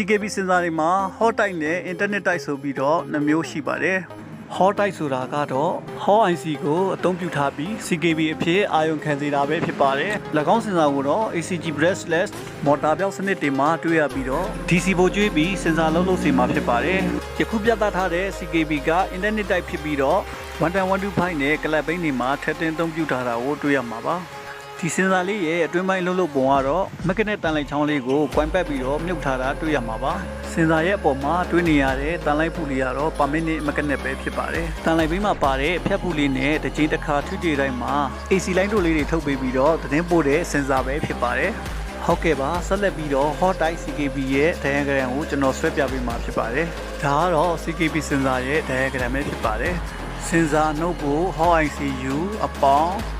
CKB စင်စာတွေမှာ hot type နဲ့ internet type ဆိုပြီးတော့နှမျိုးရှိပါတယ် hot type ဆိုတာကတော့ hot IC ကိုအသုံးပြုထားပြီး CKB အဖြစ်အာရုံခံစေတာပဲဖြစ်ပါတယ်၎င်းစင်စာကိုတော့ ACG brushless motor ပြောက်စနစ်တွေမှာတွေ့ရပြီးတော့ DC ဘိုကျွေးပြီးစင်စာလုံးလုံးစီမှာဖြစ်ပါတယ်ယခုပြသထားတဲ့ CKB က internet type ဖြစ်ပြီးတော့1.125နဲ့ club ဘိန်းတွေမှာထပ်တင်အသုံးပြုထားတာကိုတွေ့ရမှာပါ ဒီစင်စာလေးရဲ့အတွင်းပိုင်းလုံးလုံးပုံကတော့မက်ကနက်တန်လိုက်ချောင်းလေးကိုကွိုင်းပတ်ပြီးတော့မြုပ်ထားတာတွေ့ရမှာပါစင်စာရဲ့အပေါ်မှာတွေ့နေရတဲ့တန်လိုက်ပူလေးကတော့ပါမစ်နစ်မက်ကနက်ပဲဖြစ်ပါတယ်တန်လိုက်ဘေးမှာပါတဲ့ဖြတ်ပူလေးနဲ့တစ်ချိန်တစ်ခါထွေထွေတိုင်းမှာ AC လိုင်းတို့လေးတွေထုတ်ပေးပြီးတော့သတင်းပို့တဲ့စင်စာပဲဖြစ်ပါတယ်ဟုတ်ကဲ့ပါဆက်လက်ပြီးတော့ Hot Type CKB ရဲ့ diagram ကိုကျွန်တော်ဆွဲပြပေးမှာဖြစ်ပါတယ်ဒါကတော့ CKB စင်စာရဲ့ diagram ပဲဖြစ်ပါတယ်စင်စာနှုတ်ကို Hot ICU အပေါင်း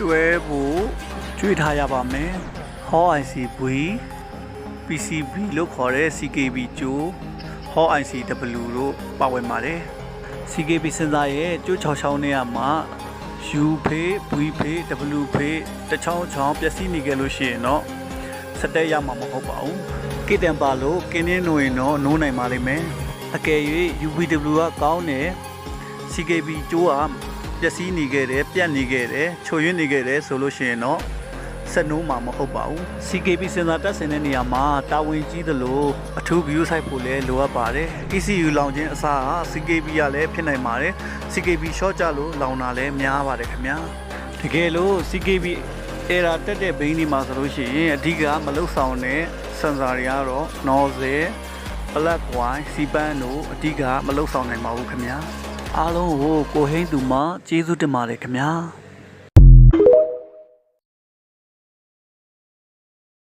တွဲဖို့ကျွေးထားရပါမယ်။ Hall ICV PCB လို့ခေါ်တဲ့ CKB ကျိုး Hall ICW တို့ပါဝင်ပါတယ်။ CKB စင်စာရဲ့ကျိုး6ချောင်းနေရာမှာ U ဖေး V ဖေး W ဖေးတစ်ချောင်းချောင်းပျက်စီးနေကြလို့ရှိရင်တော့စက်တက်ရမှာမဟုတ်ပါဘူး။ကိတန်ပါလို့ကင်းနေနိုးရင်တော့နိုးနိုင်ပါလိမ့်မယ်။အကယ်၍ UVW ကကောင်းတယ် CKB ကျိုးက ပျက်စီးနေခဲ့တယ်ပြတ်နေခဲ့တယ်ချို့ယွင်းနေခဲ့တယ်ဆိုလို့ရှိရင်တော့ဆက်နိုးမှာမဟုတ်ပါဘူး CKB စင်စာတက်ဆင်တဲ့နေရာမှာတာဝန်ကြီးသလိုအထူး view site ဖို့လည်းလိုအပ်ပါတယ် ECU လောင်ခြင်းအစားဟာ CKB ကလည်းဖြစ်နိုင်ပါတယ် CKB short ကြလို့လောင်တာလည်းများပါတယ်ခင်ဗျာတကယ်လို့ CKB error တက်တဲ့ဘိန်းဒီမှာဆိုလို့ရှိရင်အဓိကမလုဆောင်တဲ့စင်စာတွေကတော့ nozzle black wine စီပန်းတို့အဓိကမလုဆောင်နိုင်ပါဘူးခင်ဗျာ အားလုံးကိုကိုဟိန်းသူမှကျေးဇူးတင်ပါတယ်ခင်ဗျာ